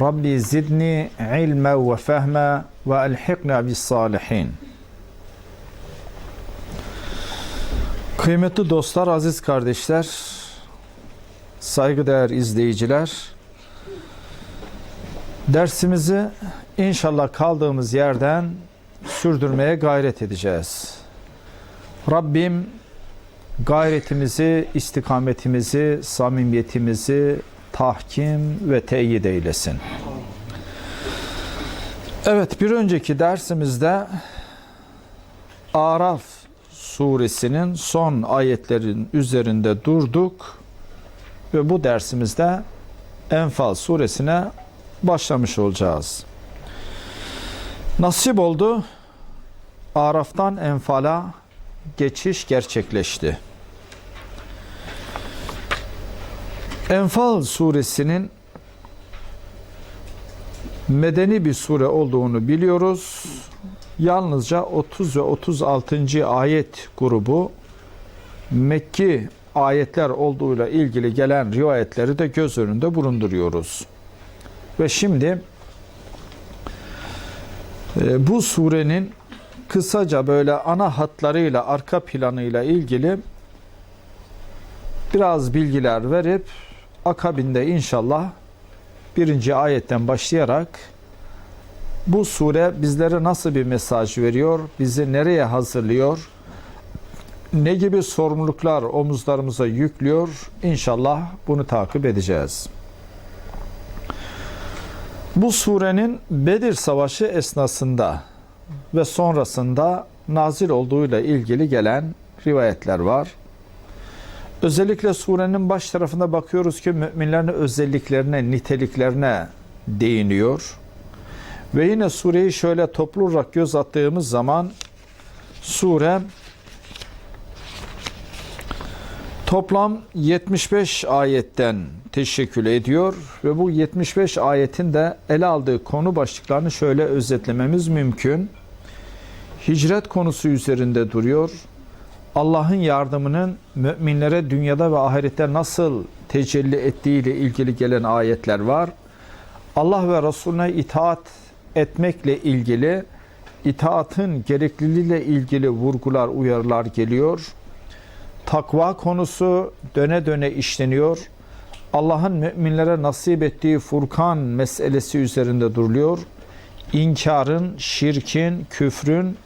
Rabbi zidni ilme ve fehme ve elhikna bis salihin. Kıymetli dostlar, aziz kardeşler, saygıdeğer izleyiciler, dersimizi inşallah kaldığımız yerden sürdürmeye gayret edeceğiz. Rabbim gayretimizi, istikametimizi, samimiyetimizi tahkim ve teyit eylesin. Evet, bir önceki dersimizde Araf suresinin son ayetlerin üzerinde durduk ve bu dersimizde Enfal suresine başlamış olacağız. Nasip oldu. Araf'tan Enfal'a geçiş gerçekleşti. Enfal suresinin medeni bir sure olduğunu biliyoruz. Yalnızca 30 ve 36. ayet grubu Mekki ayetler olduğuyla ilgili gelen rivayetleri de göz önünde bulunduruyoruz. Ve şimdi e, bu surenin kısaca böyle ana hatlarıyla, arka planıyla ilgili biraz bilgiler verip akabinde inşallah birinci ayetten başlayarak bu sure bizlere nasıl bir mesaj veriyor, bizi nereye hazırlıyor, ne gibi sorumluluklar omuzlarımıza yüklüyor inşallah bunu takip edeceğiz. Bu surenin Bedir Savaşı esnasında ve sonrasında nazil olduğuyla ilgili gelen rivayetler var. Özellikle surenin baş tarafında bakıyoruz ki müminlerin özelliklerine, niteliklerine değiniyor. Ve yine sureyi şöyle toplu olarak göz attığımız zaman sure toplam 75 ayetten teşekkül ediyor ve bu 75 ayetin de ele aldığı konu başlıklarını şöyle özetlememiz mümkün. Hicret konusu üzerinde duruyor. Allah'ın yardımının müminlere dünyada ve ahirette nasıl tecelli ettiği ile ilgili gelen ayetler var. Allah ve Resulüne itaat etmekle ilgili, itaatın gerekliliğiyle ilgili vurgular, uyarılar geliyor. Takva konusu döne döne işleniyor. Allah'ın müminlere nasip ettiği Furkan meselesi üzerinde duruluyor. İnkarın, şirkin, küfrün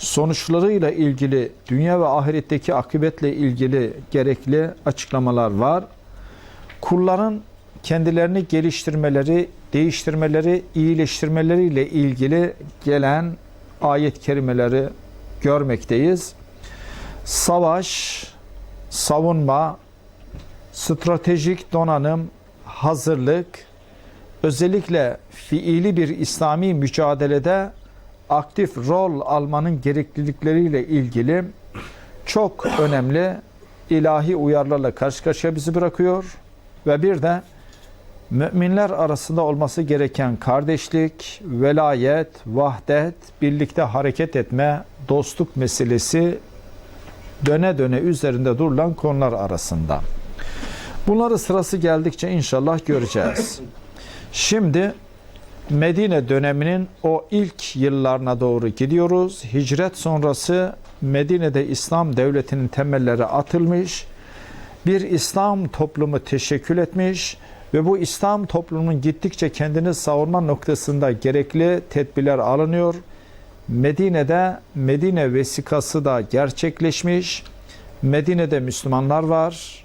sonuçlarıyla ilgili dünya ve ahiretteki akıbetle ilgili gerekli açıklamalar var. Kulların kendilerini geliştirmeleri, değiştirmeleri, iyileştirmeleriyle ilgili gelen ayet kerimeleri görmekteyiz. Savaş, savunma, stratejik donanım, hazırlık, özellikle fiili bir İslami mücadelede aktif rol almanın gereklilikleriyle ilgili çok önemli ilahi uyarlarla karşı karşıya bizi bırakıyor ve bir de müminler arasında olması gereken kardeşlik, velayet, vahdet, birlikte hareket etme, dostluk meselesi döne döne üzerinde durulan konular arasında. Bunları sırası geldikçe inşallah göreceğiz. Şimdi Medine döneminin o ilk yıllarına doğru gidiyoruz. Hicret sonrası Medine'de İslam devletinin temelleri atılmış. Bir İslam toplumu teşekkül etmiş ve bu İslam toplumunun gittikçe kendini savunma noktasında gerekli tedbirler alınıyor. Medine'de Medine vesikası da gerçekleşmiş. Medine'de Müslümanlar var.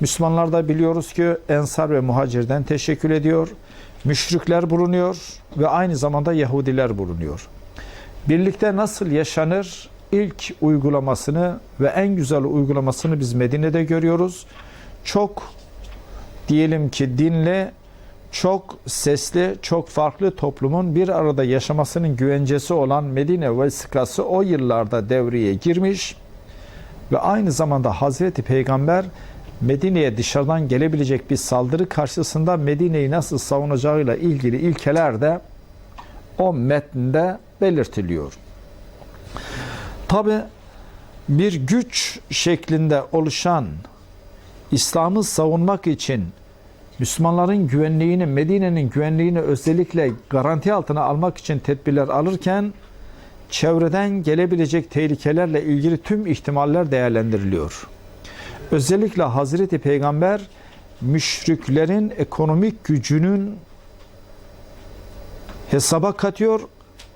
Müslümanlar da biliyoruz ki Ensar ve Muhacir'den teşekkül ediyor. Müşrikler bulunuyor ve aynı zamanda Yahudiler bulunuyor. Birlikte nasıl yaşanır? İlk uygulamasını ve en güzel uygulamasını biz Medine'de görüyoruz. Çok diyelim ki dinle çok sesli, çok farklı toplumun bir arada yaşamasının güvencesi olan Medine vesikası o yıllarda devreye girmiş ve aynı zamanda Hazreti Peygamber Medine'ye dışarıdan gelebilecek bir saldırı karşısında Medine'yi nasıl savunacağıyla ilgili ilkeler de o metninde belirtiliyor. Tabi bir güç şeklinde oluşan İslam'ı savunmak için Müslümanların güvenliğini, Medine'nin güvenliğini özellikle garanti altına almak için tedbirler alırken çevreden gelebilecek tehlikelerle ilgili tüm ihtimaller değerlendiriliyor. Özellikle Hazreti Peygamber müşriklerin ekonomik gücünün hesaba katıyor.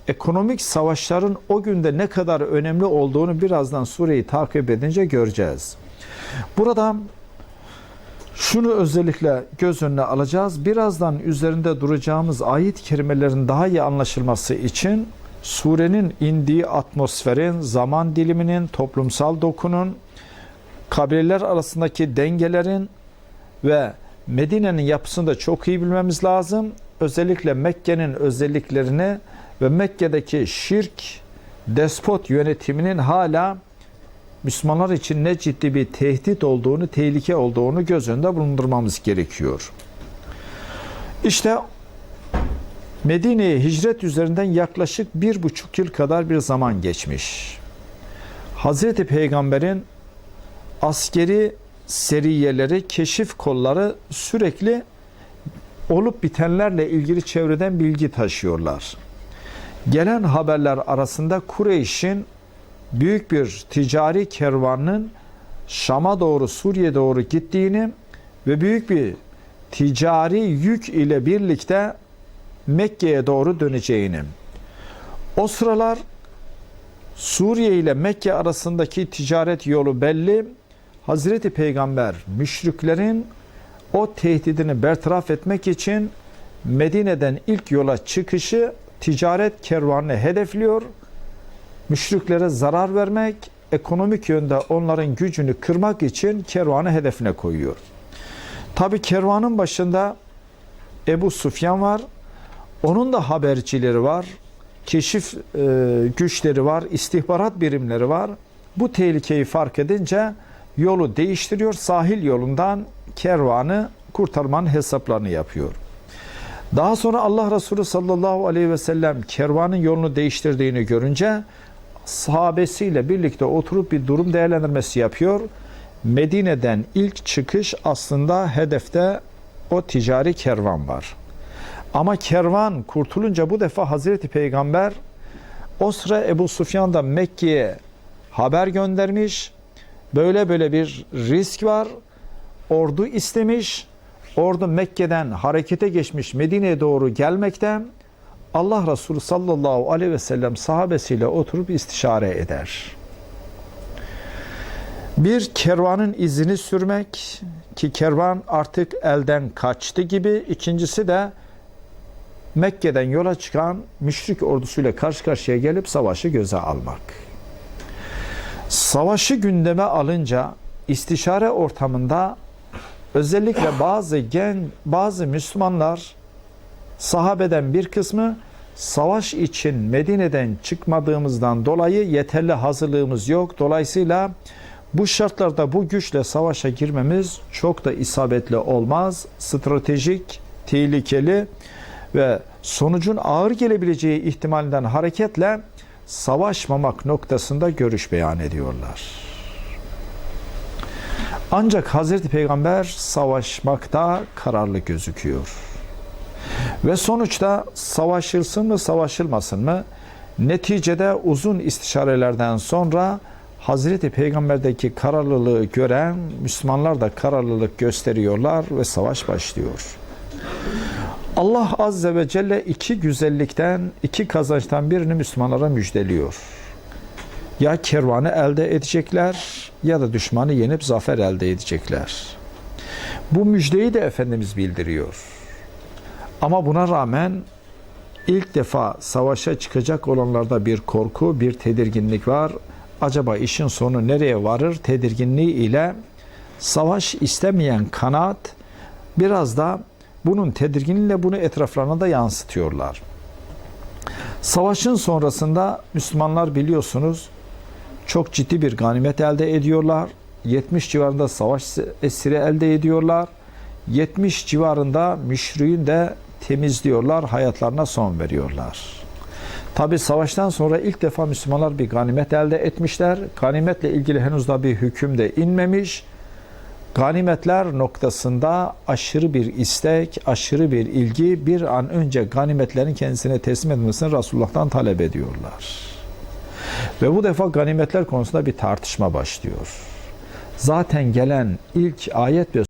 Ekonomik savaşların o günde ne kadar önemli olduğunu birazdan sureyi takip edince göreceğiz. Burada şunu özellikle göz önüne alacağız. Birazdan üzerinde duracağımız ayet kerimelerin daha iyi anlaşılması için surenin indiği atmosferin, zaman diliminin, toplumsal dokunun, kabileler arasındaki dengelerin ve Medine'nin yapısını da çok iyi bilmemiz lazım. Özellikle Mekke'nin özelliklerini ve Mekke'deki şirk, despot yönetiminin hala Müslümanlar için ne ciddi bir tehdit olduğunu, tehlike olduğunu göz önünde bulundurmamız gerekiyor. İşte Medine'ye hicret üzerinden yaklaşık bir buçuk yıl kadar bir zaman geçmiş. Hazreti Peygamber'in askeri seriyeleri, keşif kolları sürekli olup bitenlerle ilgili çevreden bilgi taşıyorlar. Gelen haberler arasında Kureyş'in büyük bir ticari kervanın Şam'a doğru, Suriye doğru gittiğini ve büyük bir ticari yük ile birlikte Mekke'ye doğru döneceğini. O sıralar Suriye ile Mekke arasındaki ticaret yolu belli. Hazreti Peygamber müşriklerin o tehdidini bertaraf etmek için Medine'den ilk yola çıkışı ticaret kervanını hedefliyor. Müşriklere zarar vermek, ekonomik yönde onların gücünü kırmak için kervanı hedefine koyuyor. Tabi kervanın başında Ebu Sufyan var. Onun da habercileri var. Keşif e, güçleri var, istihbarat birimleri var. Bu tehlikeyi fark edince yolu değiştiriyor. Sahil yolundan kervanı kurtarmanın hesaplarını yapıyor. Daha sonra Allah Resulü sallallahu aleyhi ve sellem kervanın yolunu değiştirdiğini görünce sahabesiyle birlikte oturup bir durum değerlendirmesi yapıyor. Medine'den ilk çıkış aslında hedefte o ticari kervan var. Ama kervan kurtulunca bu defa Hazreti Peygamber o sıra Ebu Sufyan da Mekke'ye haber göndermiş. Böyle böyle bir risk var. Ordu istemiş. Ordu Mekke'den harekete geçmiş Medine'ye doğru gelmekte. Allah Resulü sallallahu aleyhi ve sellem sahabesiyle oturup istişare eder. Bir kervanın izini sürmek ki kervan artık elden kaçtı gibi. İkincisi de Mekke'den yola çıkan müşrik ordusuyla karşı karşıya gelip savaşı göze almak. Savaşı gündeme alınca istişare ortamında özellikle bazı gen bazı Müslümanlar sahabeden bir kısmı savaş için Medine'den çıkmadığımızdan dolayı yeterli hazırlığımız yok. Dolayısıyla bu şartlarda bu güçle savaşa girmemiz çok da isabetli olmaz. Stratejik, tehlikeli ve sonucun ağır gelebileceği ihtimalinden hareketle savaşmamak noktasında görüş beyan ediyorlar. Ancak Hazreti Peygamber savaşmakta kararlı gözüküyor. Ve sonuçta savaşılsın mı savaşılmasın mı neticede uzun istişarelerden sonra Hazreti Peygamber'deki kararlılığı gören Müslümanlar da kararlılık gösteriyorlar ve savaş başlıyor. Allah Azze ve Celle iki güzellikten, iki kazançtan birini Müslümanlara müjdeliyor. Ya kervanı elde edecekler ya da düşmanı yenip zafer elde edecekler. Bu müjdeyi de Efendimiz bildiriyor. Ama buna rağmen ilk defa savaşa çıkacak olanlarda bir korku, bir tedirginlik var. Acaba işin sonu nereye varır? Tedirginliği ile savaş istemeyen kanaat biraz da bunun tedirginliğiyle bunu etraflarına da yansıtıyorlar. Savaşın sonrasında Müslümanlar biliyorsunuz çok ciddi bir ganimet elde ediyorlar. 70 civarında savaş esiri elde ediyorlar. 70 civarında müşriğin de temizliyorlar, hayatlarına son veriyorlar. Tabi savaştan sonra ilk defa Müslümanlar bir ganimet elde etmişler. Ganimetle ilgili henüz daha bir hüküm de inmemiş. Ganimetler noktasında aşırı bir istek, aşırı bir ilgi bir an önce ganimetlerin kendisine teslim edilmesini Resulullah'tan talep ediyorlar. Ve bu defa ganimetler konusunda bir tartışma başlıyor. Zaten gelen ilk ayet ve